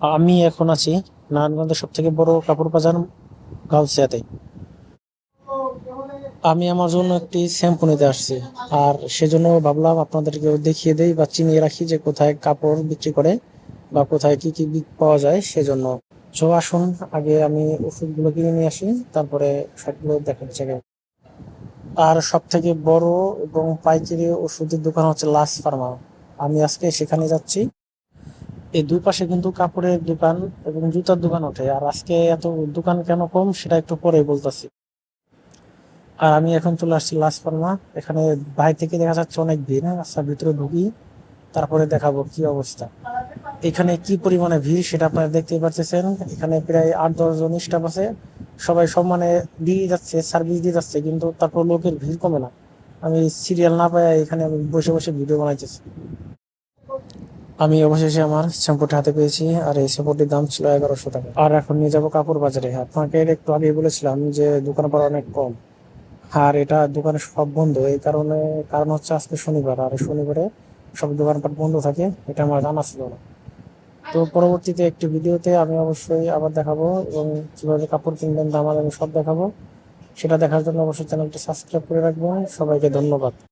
আমি এখন আছি নারায়ণগঞ্জের সব থেকে বড় কাপড় বাজার গাউসিয়াতে আমি আমার জন্য একটি শ্যাম্পু নিতে আসছি। আর সেজন্য ভাবলাম আপনাদেরকে দেখিয়ে দেই বা চিনিয়ে রাখি যে কোথায় কাপড় বিক্রি করে বা কোথায় কি কি পাওয়া যায় সেজন্য। তো আসুন, আগে আমি ওষুধগুলো কিনে নিয়ে আসি, তারপরে সবগুলো দেখার জায়গায় আর সব থেকে বড় এবং পাইকারি ওষুধের দোকান হচ্ছে লাস ফার্মা। আমি আজকে সেখানে যাচ্ছি। এই দুই পাশে কিন্তু কাপড়ের দোকান এবং জুতার দোকান ওঠে। আর আজকে এত দোকান কেন কম, সেটা একটু পরে বলতেছি। আর আমি এখন চলে আসছি লাস এখানে বাইরে থেকে দেখা যাচ্ছে অনেক ভিড় হ্যাঁ? ভিতরে ঢুকি, তারপরে দেখাবো কি অবস্থা। এখানে কি পরিমাণে ভিড় সেটা আপনারা দেখতে পাচ্ছেন এখানে প্রায় আট, দশ জন স্টাফ আছে। সবাই সম্মানে দিয়ে যাচ্ছে সার্ভিস দিয়ে যাচ্ছে, কিন্তু তারপর লোকের ভিড় কমে না। আমি সিরিয়াল না পাই এখানে আমি বসে বসে ভিডিও বানাইতেছি। আমি অবশেষে আমার শ্যাম্পুটা হাতে পেয়েছি, আর এই শ্যাম্পুটির দাম ছিল এগারোশো টাকা। আর এখন নিয়ে যাব কাপড় বাজারে। আপনাকে একটু আগে বলেছিলাম যে দোকান অনেক কম। আর এটা দোকানে সব বন্ধ। এই কারণে কারণ হচ্ছে আজকে শনিবার, আর শনিবারে সব দোকানপাট বন্ধ থাকে। এটা আমার জানা ছিল না। তো পরবর্তীতে একটি ভিডিওতে আমি অবশ্যই আবার দেখাবো এবং কীভাবে কাপড় কিনবেন, দাম আমি সব দেখাবো। সেটা দেখার জন্য অবশ্যই চ্যানেলটি সাবস্ক্রাইব করে রাখবেন। সবাইকে ধন্যবাদ।